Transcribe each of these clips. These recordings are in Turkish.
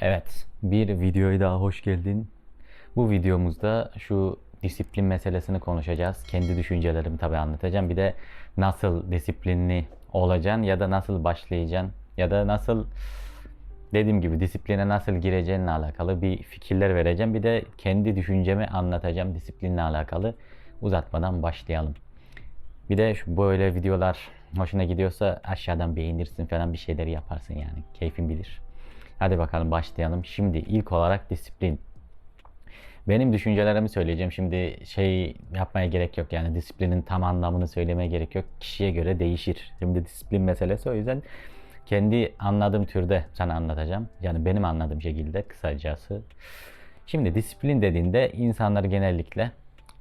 Evet, bir videoya daha hoş geldin. Bu videomuzda şu disiplin meselesini konuşacağız. Kendi düşüncelerimi tabii anlatacağım. Bir de nasıl disiplinli olacaksın ya da nasıl başlayacaksın ya da nasıl dediğim gibi disipline nasıl gireceğinle alakalı bir fikirler vereceğim. Bir de kendi düşüncemi anlatacağım disiplinle alakalı. Uzatmadan başlayalım. Bir de şu böyle videolar hoşuna gidiyorsa aşağıdan beğenirsin falan bir şeyleri yaparsın yani. Keyfin bilir. Hadi bakalım başlayalım. Şimdi ilk olarak disiplin. Benim düşüncelerimi söyleyeceğim. Şimdi şey yapmaya gerek yok yani disiplinin tam anlamını söylemeye gerek yok. Kişiye göre değişir. Şimdi disiplin meselesi o yüzden kendi anladığım türde sana anlatacağım. Yani benim anladığım şekilde kısacası. Şimdi disiplin dediğinde insanlar genellikle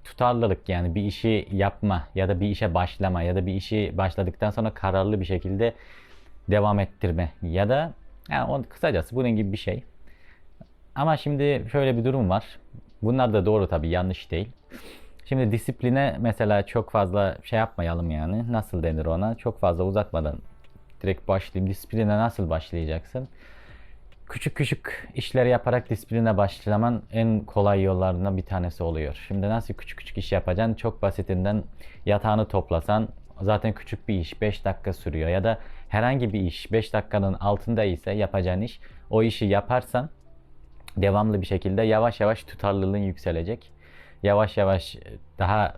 tutarlılık yani bir işi yapma ya da bir işe başlama ya da bir işi başladıktan sonra kararlı bir şekilde devam ettirme ya da yani on, kısacası bunun gibi bir şey. Ama şimdi şöyle bir durum var. Bunlar da doğru tabii yanlış değil. Şimdi disipline mesela çok fazla şey yapmayalım yani. Nasıl denir ona? Çok fazla uzatmadan direkt başlayayım. Disipline nasıl başlayacaksın? Küçük küçük işleri yaparak disipline başlaman en kolay yollarından bir tanesi oluyor. Şimdi nasıl küçük küçük iş yapacaksın? Çok basitinden yatağını toplasan zaten küçük bir iş 5 dakika sürüyor ya da herhangi bir iş 5 dakikanın altında ise yapacağın iş o işi yaparsan devamlı bir şekilde yavaş yavaş tutarlılığın yükselecek. Yavaş yavaş daha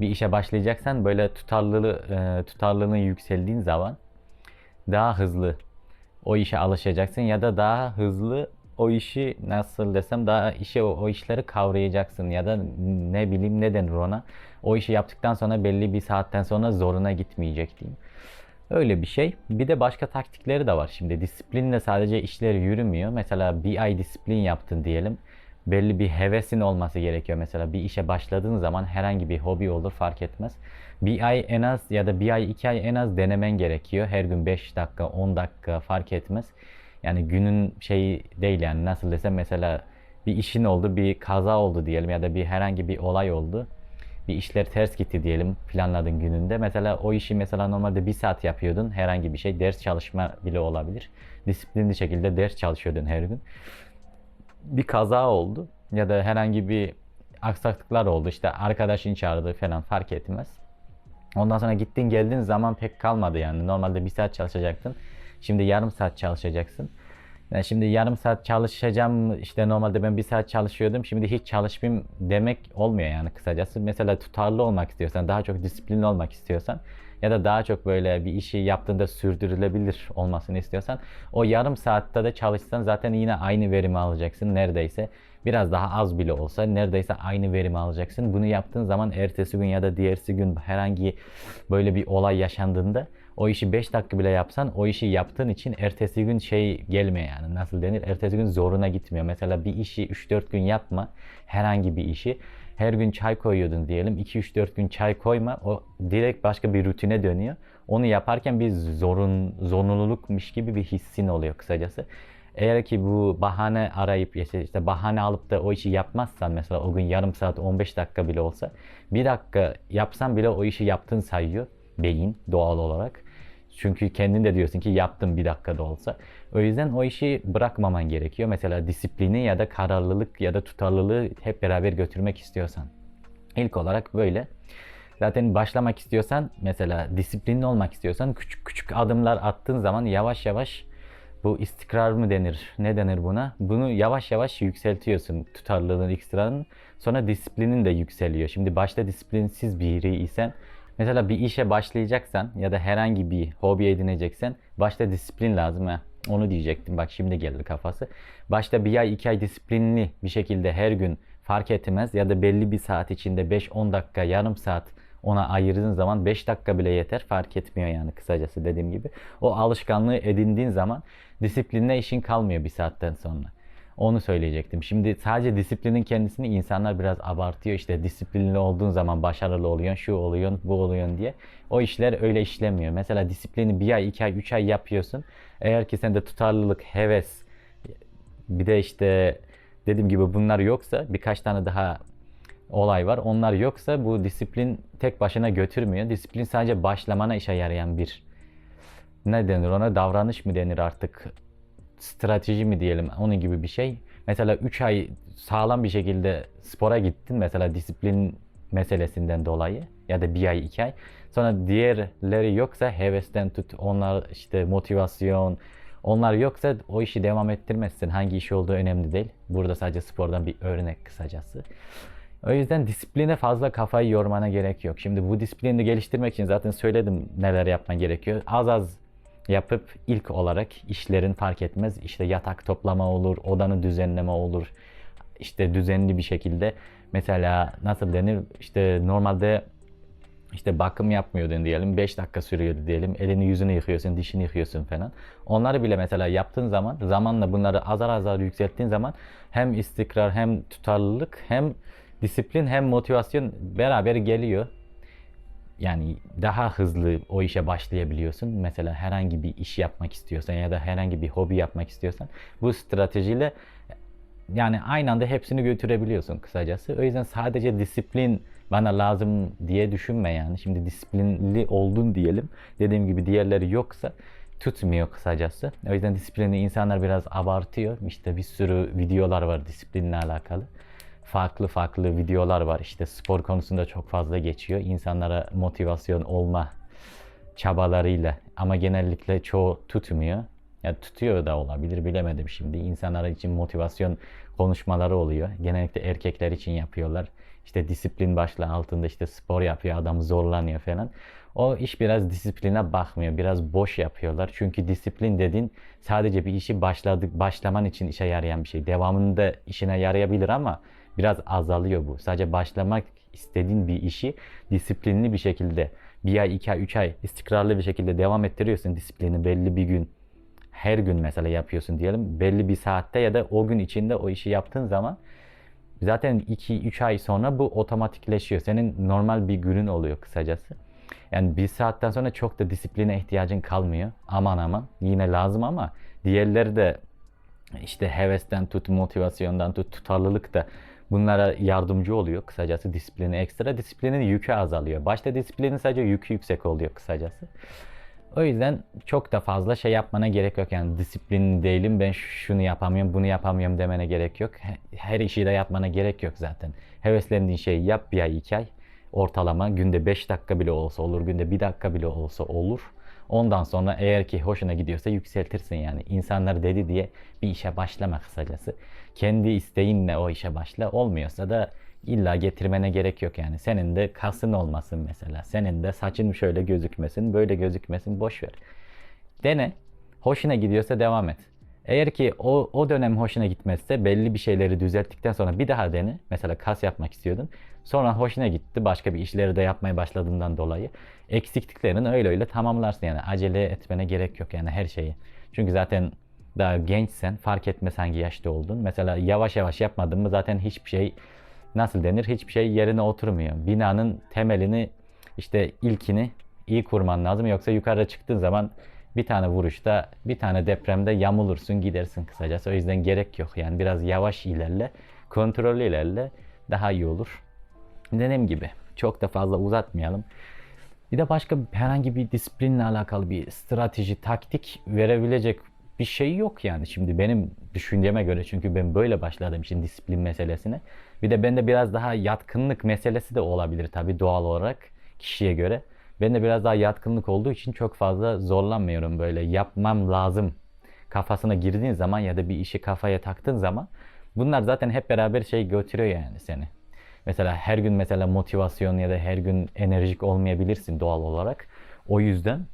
bir işe başlayacaksan böyle tutarlılığı e, tutarlılığın yükseldiğin zaman daha hızlı o işe alışacaksın ya da daha hızlı o işi nasıl desem daha işe o, o işleri kavrayacaksın ya da ne bileyim ne denir ona. O işi yaptıktan sonra belli bir saatten sonra zoruna gitmeyecek diyeyim. Öyle bir şey. Bir de başka taktikleri de var şimdi. Disiplinle sadece işler yürümüyor. Mesela bir ay disiplin yaptın diyelim. Belli bir hevesin olması gerekiyor. Mesela bir işe başladığın zaman herhangi bir hobi olur fark etmez. Bir ay en az ya da bir ay iki ay en az denemen gerekiyor. Her gün 5 dakika 10 dakika fark etmez. Yani günün şeyi değil yani nasıl desem mesela bir işin oldu bir kaza oldu diyelim ya da bir herhangi bir olay oldu bir işler ters gitti diyelim planladığın gününde. Mesela o işi mesela normalde bir saat yapıyordun herhangi bir şey ders çalışma bile olabilir. Disiplinli şekilde ders çalışıyordun her gün. Bir kaza oldu ya da herhangi bir aksaklıklar oldu işte arkadaşın çağırdı falan fark etmez. Ondan sonra gittin geldin zaman pek kalmadı yani. Normalde bir saat çalışacaktın. Şimdi yarım saat çalışacaksın. Yani şimdi yarım saat çalışacağım işte normalde ben bir saat çalışıyordum şimdi hiç çalışmayayım demek olmuyor yani kısacası. Mesela tutarlı olmak istiyorsan daha çok disiplinli olmak istiyorsan ya da daha çok böyle bir işi yaptığında sürdürülebilir olmasını istiyorsan o yarım saatte de çalışsan zaten yine aynı verimi alacaksın neredeyse. Biraz daha az bile olsa neredeyse aynı verimi alacaksın. Bunu yaptığın zaman ertesi gün ya da diğersi gün herhangi böyle bir olay yaşandığında o işi 5 dakika bile yapsan o işi yaptığın için ertesi gün şey gelmiyor yani nasıl denir ertesi gün zoruna gitmiyor. Mesela bir işi 3-4 gün yapma herhangi bir işi her gün çay koyuyordun diyelim 2-3-4 gün çay koyma o direkt başka bir rutine dönüyor. Onu yaparken bir zorun zorunlulukmuş gibi bir hissin oluyor kısacası. Eğer ki bu bahane arayıp işte bahane alıp da o işi yapmazsan mesela o gün yarım saat 15 dakika bile olsa bir dakika yapsan bile o işi yaptın sayıyor beyin doğal olarak. Çünkü kendin de diyorsun ki yaptım bir dakikada olsa. O yüzden o işi bırakmaman gerekiyor. Mesela disiplini ya da kararlılık ya da tutarlılığı hep beraber götürmek istiyorsan. İlk olarak böyle. Zaten başlamak istiyorsan mesela disiplinli olmak istiyorsan küçük küçük adımlar attığın zaman yavaş yavaş bu istikrar mı denir? Ne denir buna? Bunu yavaş yavaş yükseltiyorsun tutarlılığın, istikrarın. Sonra disiplinin de yükseliyor. Şimdi başta disiplinsiz biri isen Mesela bir işe başlayacaksan ya da herhangi bir hobi edineceksen başta disiplin lazım ha. Onu diyecektim bak şimdi geldi kafası. Başta bir ay iki ay disiplinli bir şekilde her gün fark etmez ya da belli bir saat içinde 5-10 dakika yarım saat ona ayırdığın zaman 5 dakika bile yeter fark etmiyor yani kısacası dediğim gibi. O alışkanlığı edindiğin zaman disiplinle işin kalmıyor bir saatten sonra. Onu söyleyecektim. Şimdi sadece disiplinin kendisini insanlar biraz abartıyor. İşte disiplinli olduğun zaman başarılı oluyorsun, şu oluyorsun, bu oluyorsun diye. O işler öyle işlemiyor. Mesela disiplini bir ay, iki ay, üç ay yapıyorsun. Eğer ki sende tutarlılık, heves, bir de işte dediğim gibi bunlar yoksa birkaç tane daha olay var. Onlar yoksa bu disiplin tek başına götürmüyor. Disiplin sadece başlamana işe yarayan bir ne denir ona davranış mı denir artık strateji mi diyelim onun gibi bir şey. Mesela 3 ay sağlam bir şekilde spora gittin mesela disiplin meselesinden dolayı ya da bir ay iki ay. Sonra diğerleri yoksa hevesten tut onlar işte motivasyon onlar yoksa o işi devam ettirmezsin. Hangi iş olduğu önemli değil. Burada sadece spordan bir örnek kısacası. O yüzden disipline fazla kafayı yormana gerek yok. Şimdi bu disiplini geliştirmek için zaten söyledim neler yapman gerekiyor. Az az yapıp ilk olarak işlerin fark etmez. İşte yatak toplama olur, odanı düzenleme olur. İşte düzenli bir şekilde mesela nasıl denir? İşte normalde işte bakım yapmıyordun diyelim 5 dakika sürüyordu diyelim elini yüzünü yıkıyorsun dişini yıkıyorsun falan onları bile mesela yaptığın zaman zamanla bunları azar azar yükselttiğin zaman hem istikrar hem tutarlılık hem disiplin hem motivasyon beraber geliyor yani daha hızlı o işe başlayabiliyorsun. Mesela herhangi bir iş yapmak istiyorsan ya da herhangi bir hobi yapmak istiyorsan bu stratejiyle yani aynı anda hepsini götürebiliyorsun kısacası. O yüzden sadece disiplin bana lazım diye düşünme yani. Şimdi disiplinli oldun diyelim. Dediğim gibi diğerleri yoksa tutmuyor kısacası. O yüzden disiplini insanlar biraz abartıyor. İşte bir sürü videolar var disiplinle alakalı. Farklı farklı videolar var. İşte spor konusunda çok fazla geçiyor. İnsanlara motivasyon olma çabalarıyla ama genellikle çoğu tutmuyor. Ya tutuyor da olabilir bilemedim şimdi. İnsanlar için motivasyon konuşmaları oluyor. Genellikle erkekler için yapıyorlar. İşte disiplin başlığı altında işte spor yapıyor adam zorlanıyor falan. O iş biraz disipline bakmıyor. Biraz boş yapıyorlar. Çünkü disiplin dediğin sadece bir işi başladık başlaman için işe yarayan bir şey. Devamında işine yarayabilir ama biraz azalıyor bu. Sadece başlamak istediğin bir işi disiplinli bir şekilde bir ay, iki ay, üç ay istikrarlı bir şekilde devam ettiriyorsun disiplini belli bir gün her gün mesela yapıyorsun diyelim. Belli bir saatte ya da o gün içinde o işi yaptığın zaman zaten 2-3 ay sonra bu otomatikleşiyor. Senin normal bir günün oluyor kısacası. Yani bir saatten sonra çok da disipline ihtiyacın kalmıyor. Aman aman yine lazım ama diğerleri de işte hevesten tut, motivasyondan tut, tutarlılık da bunlara yardımcı oluyor kısacası disiplini ekstra. Disiplinin yükü azalıyor. Başta disiplinin sadece yükü yüksek oluyor kısacası. O yüzden çok da fazla şey yapmana gerek yok. Yani disiplin değilim ben şunu yapamıyorum bunu yapamıyorum demene gerek yok. Her işi de yapmana gerek yok zaten. Heveslendiğin şeyi yap bir ay iki ay. Ortalama günde 5 dakika bile olsa olur. Günde 1 dakika bile olsa olur. Ondan sonra eğer ki hoşuna gidiyorsa yükseltirsin yani. İnsanlar dedi diye bir işe başlama kısacası. Kendi isteğinle o işe başla. Olmuyorsa da illa getirmene gerek yok yani. Senin de kasın olmasın mesela. Senin de saçın şöyle gözükmesin, böyle gözükmesin. Boş ver. Dene. Hoşuna gidiyorsa devam et. Eğer ki o, o dönem hoşuna gitmezse belli bir şeyleri düzelttikten sonra bir daha dene. Mesela kas yapmak istiyordun. Sonra hoşuna gitti. Başka bir işleri de yapmaya başladığından dolayı. Eksikliklerini öyle öyle tamamlarsın yani. Acele etmene gerek yok yani her şeyi. Çünkü zaten daha gençsen fark etmez hangi yaşta oldun. Mesela yavaş yavaş yapmadın mı zaten hiçbir şey nasıl denir hiçbir şey yerine oturmuyor. Binanın temelini işte ilkini iyi kurman lazım yoksa yukarıda çıktığın zaman bir tane vuruşta bir tane depremde yamulursun gidersin kısacası. O yüzden gerek yok yani biraz yavaş ilerle kontrollü ilerle daha iyi olur. Dediğim gibi çok da fazla uzatmayalım. Bir de başka herhangi bir disiplinle alakalı bir strateji, taktik verebilecek bir şey yok yani. Şimdi benim düşünceme göre çünkü ben böyle başladım şimdi disiplin meselesine. Bir de bende biraz daha yatkınlık meselesi de olabilir tabii doğal olarak kişiye göre. Bende biraz daha yatkınlık olduğu için çok fazla zorlanmıyorum böyle yapmam lazım kafasına girdiğin zaman ya da bir işi kafaya taktığın zaman bunlar zaten hep beraber şey götürüyor yani seni. Mesela her gün mesela motivasyon ya da her gün enerjik olmayabilirsin doğal olarak. O yüzden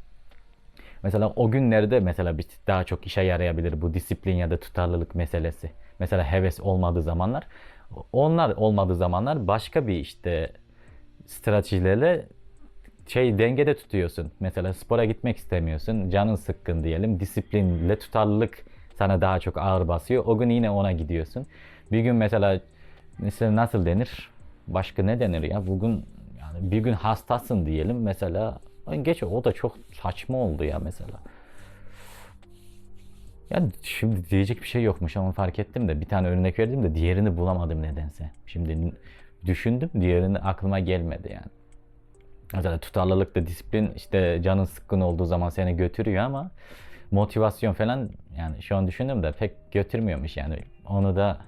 mesela o günlerde mesela bir daha çok işe yarayabilir bu disiplin ya da tutarlılık meselesi. Mesela heves olmadığı zamanlar onlar olmadığı zamanlar başka bir işte stratejilerle şey dengede tutuyorsun. Mesela spora gitmek istemiyorsun. Canın sıkkın diyelim. Disiplinle tutarlılık sana daha çok ağır basıyor. O gün yine ona gidiyorsun. Bir gün mesela mesela nasıl denir? Başka ne denir ya? Bugün yani bir gün hastasın diyelim mesela. Geç o da çok saçma oldu ya mesela. Ya şimdi diyecek bir şey yokmuş ama fark ettim de bir tane örnek verdim de diğerini bulamadım nedense. Şimdi düşündüm diğerini aklıma gelmedi yani. Mesela tutarlılıkta disiplin işte canın sıkkın olduğu zaman seni götürüyor ama motivasyon falan yani şu an düşündüm de pek götürmüyormuş yani. Onu da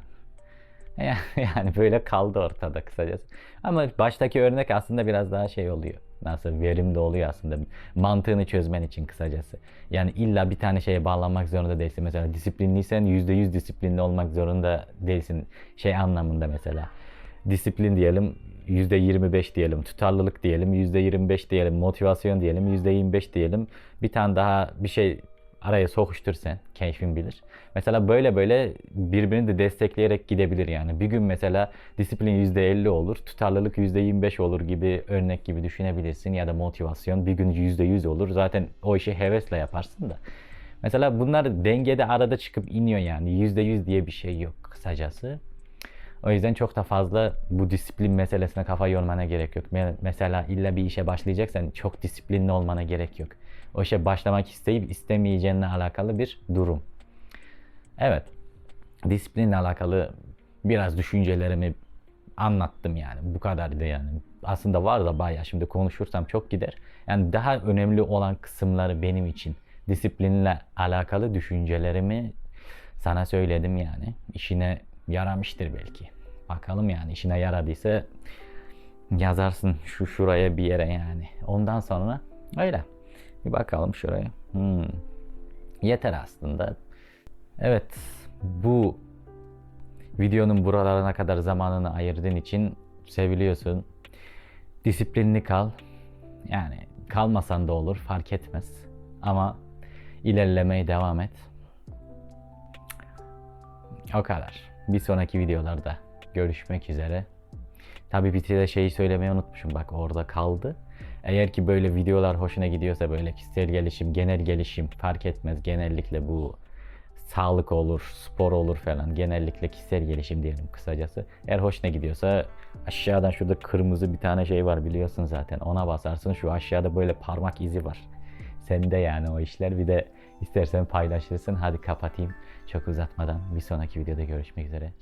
yani böyle kaldı ortada kısacası. Ama baştaki örnek aslında biraz daha şey oluyor. Nasıl verimli oluyor aslında. Mantığını çözmen için kısacası. Yani illa bir tane şeye bağlanmak zorunda değilsin. Mesela disiplinliysen %100 disiplinli olmak zorunda değilsin. Şey anlamında mesela. Disiplin diyelim %25 diyelim, tutarlılık diyelim, %25 diyelim, motivasyon diyelim, %25 diyelim. Bir tane daha bir şey araya sokuştur sen, keyfin bilir. Mesela böyle böyle birbirini de destekleyerek gidebilir yani. Bir gün mesela disiplin %50 olur, tutarlılık %25 olur gibi örnek gibi düşünebilirsin ya da motivasyon bir gün %100 olur. Zaten o işi hevesle yaparsın da. Mesela bunlar dengede arada çıkıp iniyor yani. %100 diye bir şey yok kısacası. O yüzden çok da fazla bu disiplin meselesine kafa yormana gerek yok. Me- Mesela illa bir işe başlayacaksan çok disiplinli olmana gerek yok. O işe başlamak isteyip istemeyeceğinle alakalı bir durum. Evet. Disiplinle alakalı biraz düşüncelerimi anlattım yani. Bu kadardı yani. Aslında var da bayağı şimdi konuşursam çok gider. Yani daha önemli olan kısımları benim için disiplinle alakalı düşüncelerimi sana söyledim yani. İşine yaramıştır belki. Bakalım yani işine yaradıysa yazarsın şu şuraya bir yere yani. Ondan sonra öyle. Bir bakalım şuraya. Hmm. Yeter aslında. Evet bu videonun buralarına kadar zamanını ayırdığın için seviliyorsun. Disiplinli kal. Yani kalmasan da olur fark etmez. Ama ilerlemeye devam et. O kadar. Bir sonraki videolarda görüşmek üzere. Tabii bitirde şeyi söylemeyi unutmuşum. Bak orada kaldı. Eğer ki böyle videolar hoşuna gidiyorsa böyle kişisel gelişim, genel gelişim fark etmez. Genellikle bu sağlık olur, spor olur falan. Genellikle kişisel gelişim diyelim kısacası. Eğer hoşuna gidiyorsa aşağıdan şurada kırmızı bir tane şey var biliyorsun zaten. Ona basarsın. Şu aşağıda böyle parmak izi var. Sende yani o işler. Bir de istersen paylaşırsın. Hadi kapatayım. Çok uzatmadan bir sonraki videoda görüşmek üzere.